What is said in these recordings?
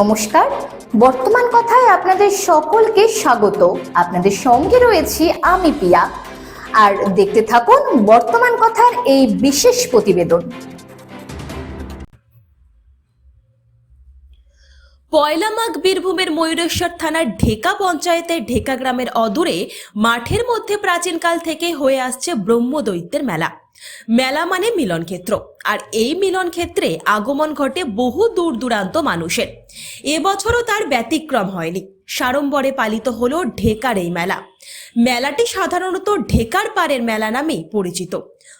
নমস্কার। বর্তমান কথায় আপনাদের সকলকে স্বাগত। আপনাদের সঙ্গে রয়েছি আমি পিয়া। আর দেখতে থাকুন বর্তমান কথার এই বিশেষ প্রতিবেদন। পয়লা মাঘ বীরভূমের ময়ূরেশ্বর থানার ঢেকা পঞ্চায়েতের ঢেকা গ্রামের অদূরে মাঠের মধ্যে প্রাচীনকাল থেকে হয়ে আসছে ব্রহ্মদৈত্যের মেলা। মেলা মানে মিলন ক্ষেত্র। আর এই মিলন ক্ষেত্রে আগমন ঘটে বহু দূর দূরান্ত মানুষের এবছরও তার ব্যতিক্রম হয়নি। সাড়ম্বরে পালিত হলো ঢেকার এই মেলা। মেলাটি সাধারণত ঢেকার পাড়ের মেলা নামেই পরিচিত।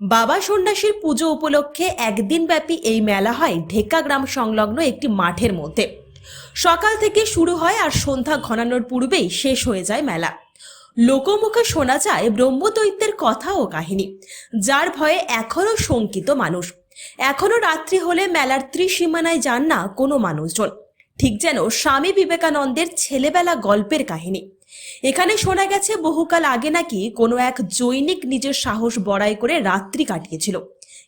বাবা সন্ন্যাসীর পুজো উপলক্ষে একদিন ব্যাপী এই মেলা হয় ঢেকা গ্রাম সংলগ্ন একটি মাঠের মধ্যে। সকাল থেকে শুরু হয় আর সন্ধ্যা ঘনানোর পূর্বেই শেষ হয়ে যায় মেলা। লোকমুখে শোনা যায় ব্রহ্মদৈত্যের কথা ও কাহিনী, যার ভয়ে এখনও শঙ্কিত মানুষ। এখনও রাত্রি হলে মেলার ত্রিসীমানায় যান না কোনো মানুষজন। ঠিক যেন স্বামী বিবেকানন্দের ছেলেবেলা গল্পের কাহিনী। এখানে শোনা গেছে, বহুকাল আগে নাকি কোনো এক জৈনিক নিজের সাহস বড়াই করে রাত্রি কাটিয়েছিল।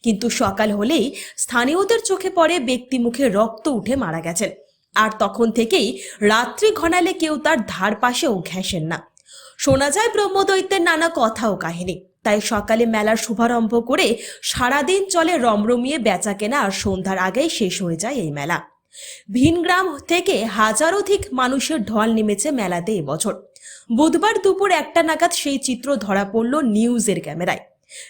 কিন্তু সকাল হলেই স্থানীয়দের চোখে পড়ে ব্যক্তি মুখে রক্ত উঠে মারা গেছেন। আর তখন থেকেই রাত্রি ঘনালে কেউ তার ধার পাশেও ঘেঁষেন না। শোনা যায় ব্রহ্মদৈত্যের নানা কথা ও কাহিনী। তাই সকালে মেলার শুভারম্ভ করে সারাদিন চলে রমরমিয়ে বেচা কেনা আর সন্ধ্যার আগেই শেষ হয়ে যায় এই মেলা। ভিনগ্রাম থেকে হাজারোধিক মানুষের ঢল নেমেছে মেলাতে এবছর বুধবার দুপুর একটা নাগাদ সেই চিত্র ধরা পড়ল নিউজের ক্যামেরায়।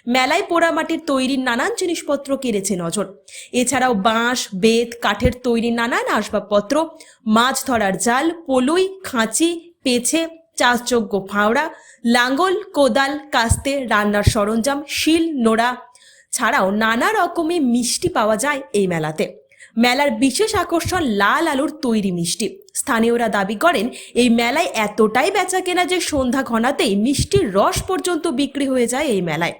মেলায় পোড়ামাটির তৈরির নানান জিনিসপত্র কেড়েছে নজর। এছাড়াও বাঁশ, বেত, কাঠের তৈরি নানান আসবাবপত্র, মাছ ধরার জাল, পলুই, খাঁচি, পেছে চাষযোগ্য ফাওড়া, লাঙ্গল, কোদাল, কাস্তে, রান্নার সরঞ্জাম, শিল, নোড়া ছাড়াও নানা রকমের মিষ্টি পাওয়া যায় এই মেলাতে। মেলার বিশেষ আকর্ষণ লাল আলুর তৈরি মিষ্টি। স্থানীয়রা দাবি করেন, এই মেলায় এতটাই বেচা কেনা যে সন্ধ্যা ঘনাতেই মিষ্টির রস পর্যন্ত বিক্রি হয়ে যায় এই মেলায়।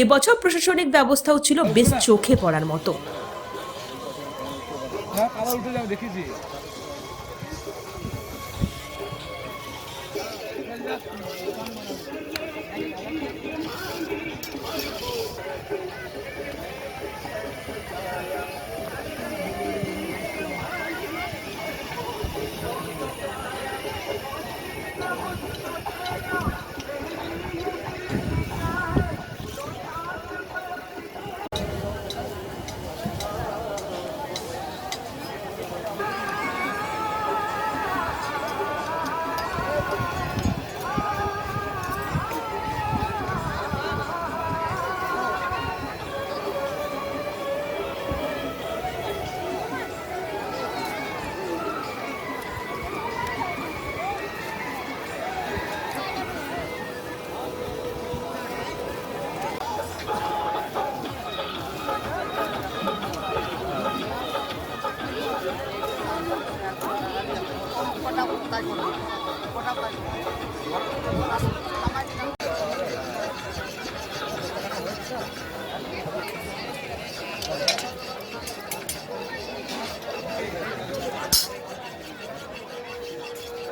এবছর প্রশাসনিক ব্যবস্থাও ছিল বেশ চোখে পড়ার মতো।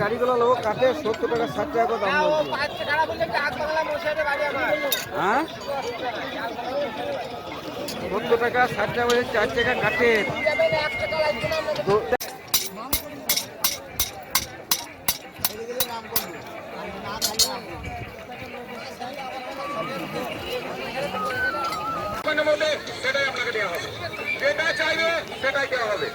গাড়িগুলো লোক কাটে, সত্তর টাকা, ষাট টাকা দাম হ্যাঁ? সত্তর টাকা, ষাট টাকা বলছে, চার টাকা কাটে। সেটাই আপনাকে দেওয়া হবে। যেটা চাইবে, সেটাই দেওয়া হবে।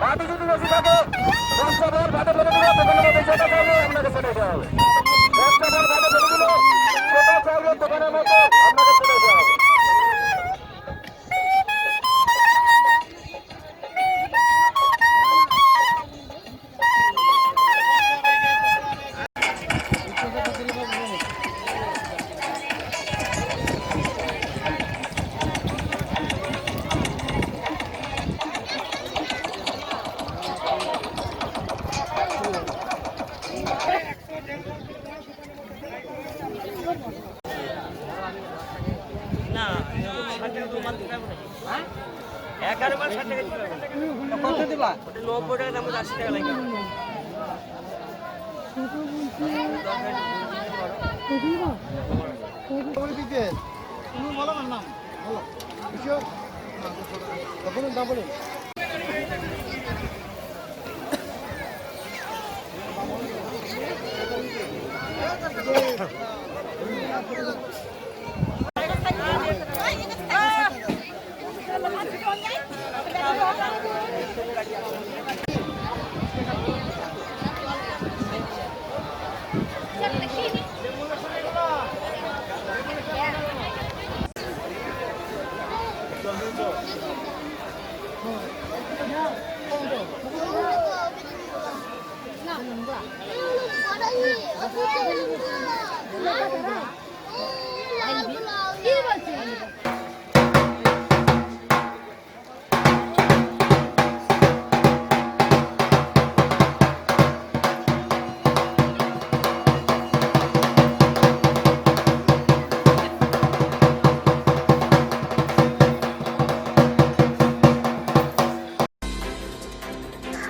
ভাতে যদি বেশি থাকে দশটা বল মধ্যে যেটা চাইবে আপনাকে সেটাই দেওয়া হবে দশটা বল ভাতে টাকা লাগবে দাম বলুন 哎呀！